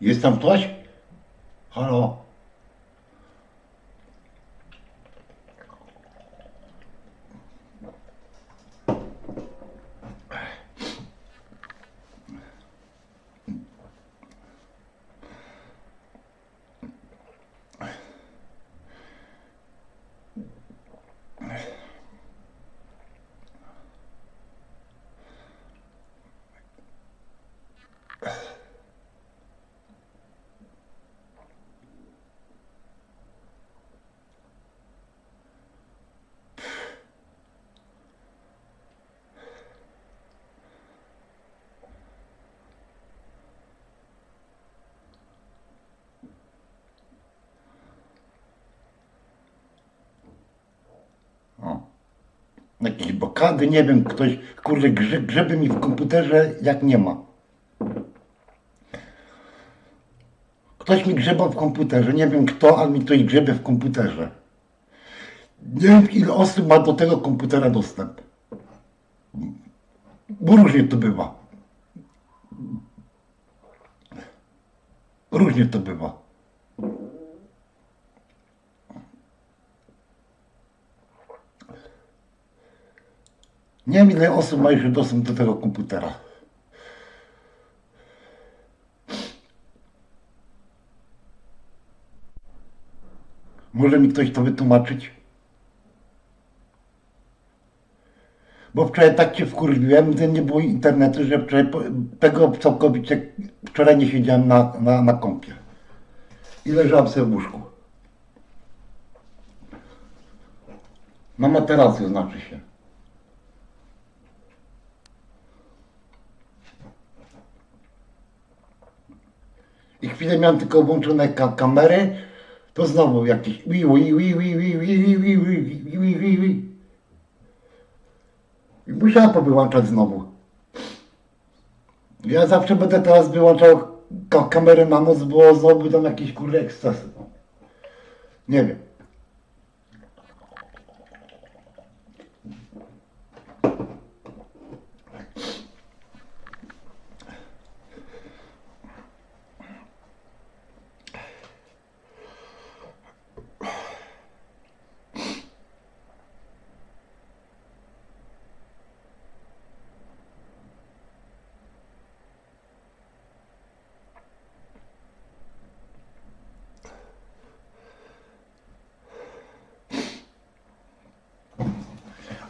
Jest tam ktoś? Halo? Jakieś blokady, nie wiem, ktoś, kurde, grze, grzeby mi w komputerze jak nie ma. Ktoś mi grzeba w komputerze, nie wiem kto, ale mi ktoś grzebie w komputerze. Nie wiem ile osób ma do tego komputera dostęp. Bo różnie to bywa. Różnie to bywa. Nie wiem ile osób ma jeszcze dostęp do tego komputera. Może mi ktoś to wytłumaczyć? Bo wczoraj tak cię wkurwiłem, że nie było internetu, że wczoraj tego całkowicie wczoraj nie siedziałem na, na, na kąpie. I leżałem sobie w łóżku. Na materacu znaczy się. I chwilę miałem tylko włączone ka kamery, to znowu jakieś wi wi wi wi wi wi wi wi wi wi wi I musiałem powyłączać znowu. Ja zawsze będę teraz wyłączał ka kamerę na noc, bo znowu będą jakieś kurde ekscesy. Nie wiem.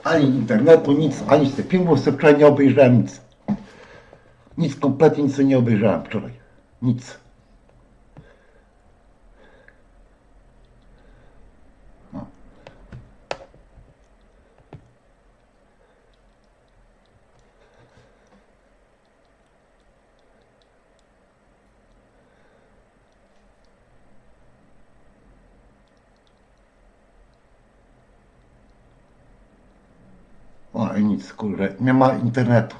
Ani internetu, nic, ani z filmów wczoraj nie obejrzałem nic. Nic, kompletnie nic nie obejrzałem wczoraj. Nic. I nic, kurde, nie ma internetu.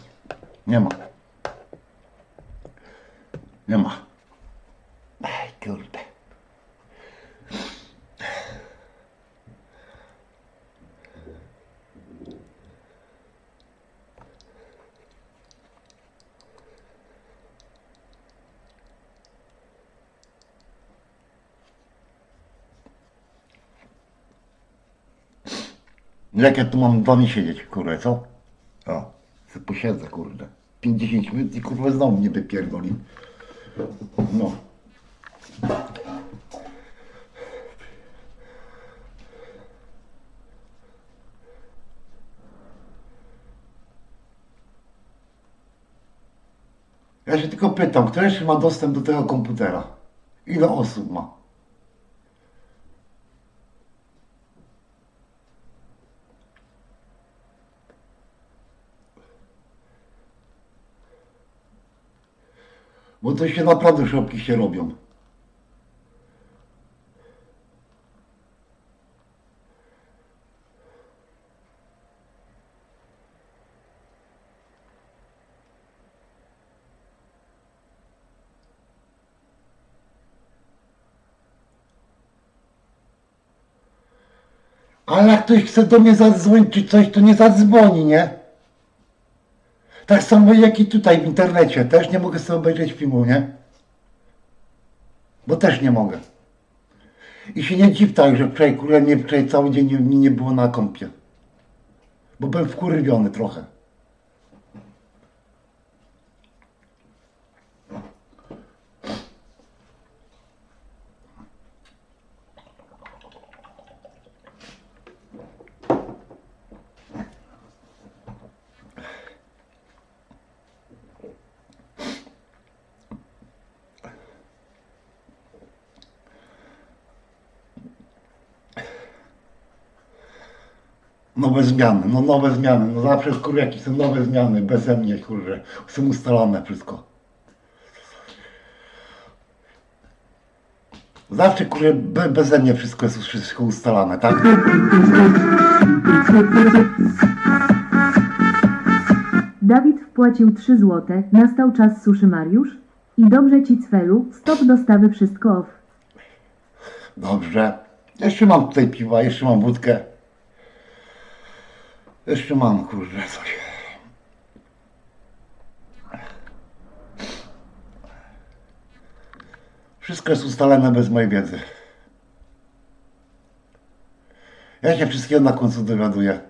Nie ma. Nie ma. Ej, kurde. Jak ja tu mam dwa dni siedzieć, kurde, co? O, sobie posiedzę, kurde. 50 minut i kurwa znowu mnie wypierdoli. No. Ja się tylko pytam, kto jeszcze ma dostęp do tego komputera? Ile osób ma? Bo to się naprawdę szopki się robią. Ale jak ktoś chce do mnie zadzwonić czy coś, to nie zadzwoni, nie? Tak samo jak i tutaj w internecie. Też nie mogę sobie obejrzeć filmu, nie? Bo też nie mogę. I się nie dziw tak, że wczoraj, kurde, mnie wczoraj cały dzień nie, nie było na kąpie. Bo byłem wkurwiony trochę. Nowe zmiany, no nowe zmiany, no zawsze kurde jakieś są nowe zmiany, beze mnie kurde, są ustalone wszystko. Zawsze kurde be, beze mnie wszystko jest wszystko ustalane, tak? Dawid wpłacił 3 złote, nastał czas suszy Mariusz. I dobrze ci Cwelu, stop dostawy wszystko off. Dobrze. Jeszcze mam tutaj piwa, jeszcze mam wódkę. Jeszcze mam kurde coś. Wszystko jest ustalone bez mojej wiedzy. Ja się wszystkiego na końcu dowiaduję.